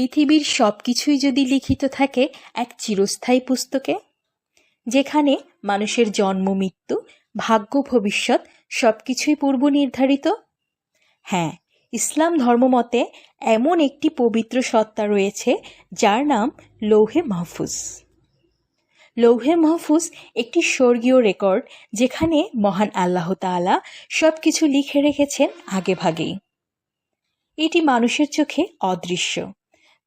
পৃথিবীর সব কিছুই যদি লিখিত থাকে এক চিরস্থায়ী পুস্তকে, যেখানে মানুষের জন্ম, মৃত্যু, ভাগ্য, ভবিষ্যৎ সব কিছুই পূর্ব নির্ধারিত। হ্যাঁ ইসলাম ধর্মমতে এমন একটি পবিত্র সত্তা রয়েছে যার নাম লৌহে মাহফুজ। লৌহে মাহফুজ একটি স্বর্গীয় রেকর্ড যেখানে মহান আল্লাহ তাআলা সব কিছু লিখে রেখেছেন আগেভাগেই। এটি মানুষের চোখে অদৃশ্য।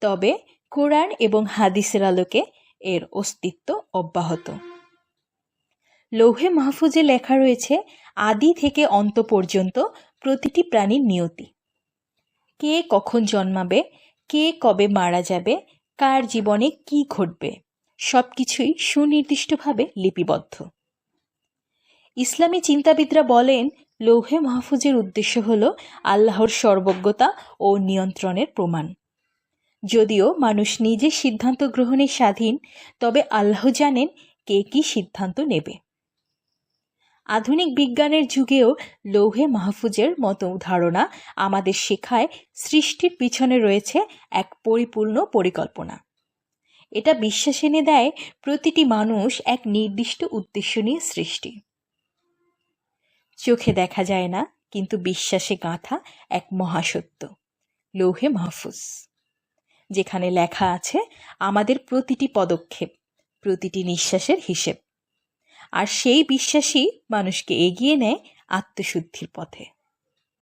তবে কোরআন এবং হাদিসের আলোকে এর অস্তিত্ব অব্যাহত। লৌহে মাহফুজে লেখা রয়েছে, আদি থেকে অন্ত পর্যন্ত প্রতিটি প্রাণীর নিয়তি। কে কখন জন্মাবে, কে কবে মারা যাবে, কার জীবনে কি ঘটবে সব কিছুই সুনির্দিষ্টভাবে লিপিবদ্ধ। ইসলামী চিন্তাবিদরা বলেন, লৌহে মাহফুজের উদ্দেশ্য হল আল্লাহর সর্বজ্ঞতা ও নিয়ন্ত্রণের প্রমাণ। যদিও মানুষ নিজে সিদ্ধান্ত গ্রহণে স্বাধীন, তবে আল্লাহ জানেন কে কি সিদ্ধান্ত নেবে। আধুনিক বিজ্ঞানের যুগেও লৌহে মাহফুজের মতো ধারণা আমাদের শেখায় সৃষ্টির পিছনে রয়েছে এক পরিপূর্ণ পরিকল্পনা। এটা বিশ্বাস এনে দেয় প্রতিটি মানুষ এক নির্দিষ্ট উদ্দেশ্য নিয়ে সৃষ্টি। চোখে দেখা যায় না, কিন্তু বিশ্বাসে গাঁথা এক মহাসত্য, লৌহে মাহফুজ। যেখানে লেখা আছে, আমাদের প্রতিটি পদক্ষেপ, প্রতিটি নিঃশ্বাসের হিসেব। আর সেই বিশ্বাসই মানুষকে এগিয়ে নেয় আত্মশুদ্ধির পথে।